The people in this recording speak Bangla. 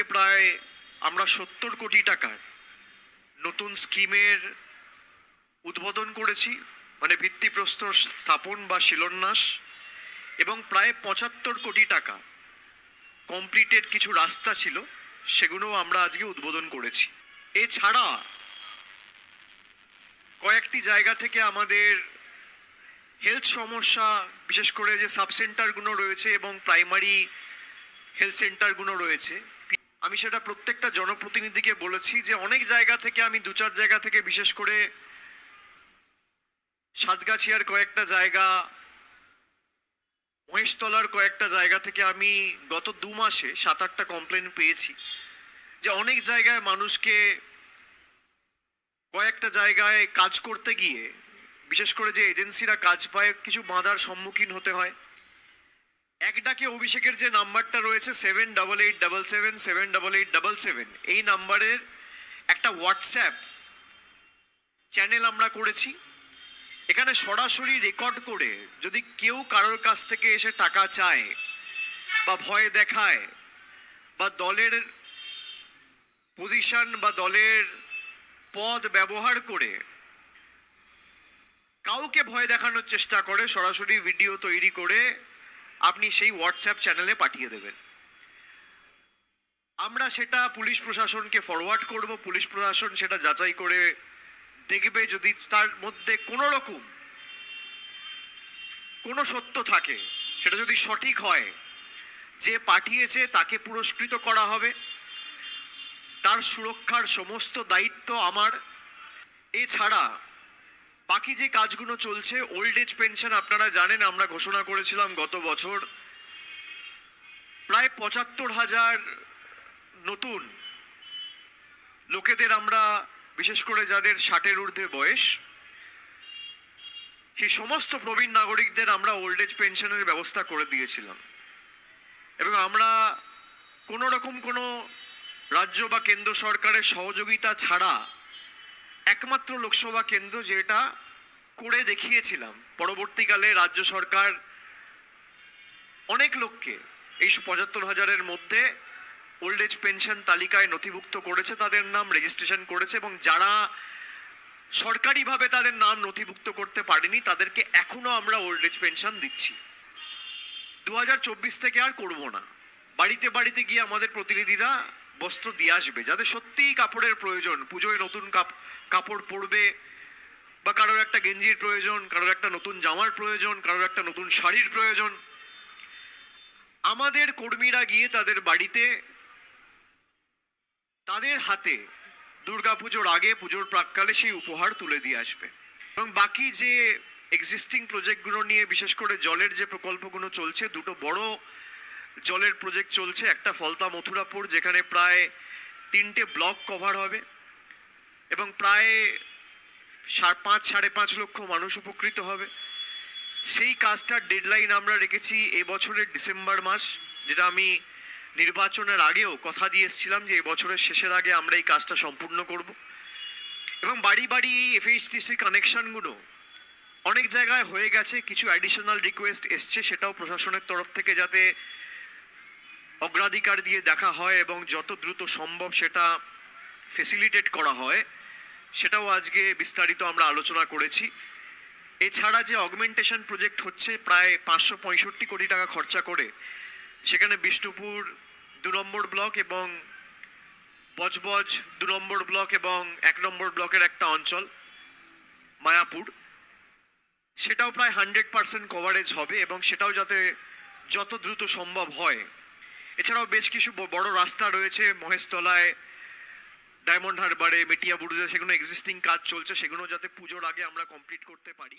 আজকে প্রায় আমরা সত্তর কোটি টাকার নতুন স্কিমের উদ্বোধন করেছি মানে ভিত্তিপ্রস্তর স্থাপন বা শিলান্যাস, এবং প্রায় পঁচাত্তর কোটি টাকা কমপ্লিটেড কিছু রাস্তা ছিল, সেগুলোও আমরা আজকে উদ্বোধন করেছি। এছাড়া কয়েকটি জায়গা থেকে আমাদের হেলথ সমস্যা, বিশেষ করে যে সাব সেন্টারগুলো রয়েছে এবং প্রাইমারি হেলথ সেন্টারগুলো রয়েছে আমি সেটা প্রত্যেকটা জনপ্রতিনিধিকে বলেছি যে অনেক জায়গা থেকে আমি দু চার জায়গা থেকে বিশেষ করে সাতগাছিয়ার কয়েকটা জায়গা, মহেশতলার কয়েকটা জায়গা থেকে আমি গত দু মাসে সাত আটটা কমপ্লেন পেয়েছি যে অনেক জায়গায় মানুষকে কয়েকটা জায়গায় কাজ করতে গিয়ে, বিশেষ করে যে এজেন্সিরা কাজ পায়, কিছু বাঁধার সম্মুখীন হতে হয়। এক ডাকে অভিষেকের যে নাম্বারটা রয়েছে seven double eight double seven seven double eight double seven, এই নাম্বারের একটা হোয়াটসঅ্যাপ চ্যানেল আমরা করেছি। এখানে সরাসরি রেকর্ড করে যদি কেউ কারোর কাছ থেকে এসে টাকা চায় বা ভয় দেখায় বা দলের পজিশন বা দলের পদ ব্যবহার করে কাউকে ভয় দেখানোর চেষ্টা করে, সরাসরি ভিডিও তৈরি করে আপনি সেই হোয়াটসঅ্যাপ চ্যানেলে পাঠিয়ে দেবেন। আমরা সেটা পুলিশ প্রশাসনকে ফরওয়ার্ড করব। পুলিশ প্রশাসন সেটা যাচাই করে দেখবে যদি তার মধ্যে কোনো রকম কোনো সত্য থাকে, সেটা যদি সঠিক হয়, যে পাঠিয়েছে তাকে পুরস্কৃত করা হবে। তার সুরক্ষার সমস্ত দায়িত্ব আমার। এছাড়া বাকি যে কাজগুলো চলছে ওল্ড এজ পেনশন আপনারা জানেন, আমরা ঘোষণা করেছিলাম গত বছর। প্রায় পঁচাত্তর হাজার নতুন লোকেদের আমরা, বিশেষ করে যাদের ষাটের ঊর্ধ্বে বয়স, সেই সমস্ত প্রবীণ নাগরিকদের আমরা ওল্ড এজ পেনশনের ব্যবস্থা করে দিয়েছিলাম। এবং আমরা কোনো রকম কোনো রাজ্য বা কেন্দ্র সরকারের সহযোগিতা ছাড়া একমাত্র লোকসভা কেন্দ্র যেটা করে দেখিয়েছিলাম, পরবর্তীকালে রাজ্য সরকার অনেক লোককে এই পঁচাত্তর হাজারের মধ্যে ওল্ড এজ পেনশন তালিকায় নথিভুক্ত করেছে, তাদের নাম রেজিস্ট্রেশন করেছে এবং যারা সরকারিভাবে তাদের নাম নথিভুক্ত করতে পারেনি, তাদেরকে এখনও আমরা ওল্ড এজ পেনশন দিচ্ছি। দু হাজার চব্বিশ থেকে আর করব না। বাড়িতে বাড়িতে গিয়ে আমাদের প্রতিনিধিরা বস্ত্র দিয়ে আসবে, যাদের সত্যিই কাপড়ের প্রয়োজন, পুজোয় নতুন কাপ- কাপড় পরবে বা কারোর একটা গেঞ্জির প্রয়োজন, কারোর একটা নতুন জামার প্রয়োজন, কারোর একটা নতুন শাড়ির প্রয়োজন। আমাদের কর্মীরা গিয়ে তাদের বাড়িতে, তাদের হাতে দুর্গাপুজোর আগে, পুজোর প্রাককালে সেই উপহার তুলে দিয়ে আসবে। এবং বাকি যে এক্সিস্টিং প্রজেক্টগুলো নিয়ে, বিশেষ করে জলের যে প্রকল্পগুলো চলছে, দুটো বড় জলের প্রজেক্ট চলছে, একটা ফলতা মথুরাপুর, যেখানে প্রায় তিনটে ব্লক কভার হবে। এবং প্রায় পাঁচ, সাড়ে পাঁচ লক্ষ মানুষ উপকৃত হবে। সেই কাজটার ডেডলাইন আমরা রেখেছি এই বছরের ডিসেম্বর মাস, যেটা আমি নির্বাচনের আগেও কথা দিয়ে এসেছিলাম যে এই বছরের শেষের আগে আমরা এই কাজটা সম্পূর্ণ করব। এবং বাড়ি বাড়ি এই এফএইচটিসি কানেকশনগুলো অনেক জায়গায় হয়ে গেছে, কিছু অ্যাডিশনাল রিকোয়েস্ট এসছে, সেটাও প্রশাসনের তরফ থেকে যাতে অগ্রাধিকার দিয়ে দেখা হয় এবং যত দ্রুত সম্ভব সেটা ফেসিলিটেট করা হয়। সেটাও আজকে বিস্তারিত আমরা আলোচনা করেছি। এছাড়া যে অগমেন্টেশন প্রজেক্ট হচ্ছে, প্রায় পাঁচশো পঁয়ষট্টি কোটি টাকা খরচা করে, সেখানে বিষ্ণুপুর দু নম্বর ব্লক এবং বজবজ দু নম্বর ব্লক এবং এক নম্বর ব্লকের একটা অঞ্চল, মায়াপুর। সেটাও প্রায় হান্ড্রেড পার্সেন্ট কভারেজ হবে এবং সেটাও যাতে যত দ্রুত সম্ভব হয়। এছাড়াও বেশ কিছু বড় রাস্তা রয়েছে মহেশতলায় ডায়মন্ড হারবারে, মেটিয়া বুরুজে সেগুলো এক্সিস্টিং কাজ চলছে সেগুলো যাতে পুজোর আগে আমরা কমপ্লিট করতে পারি।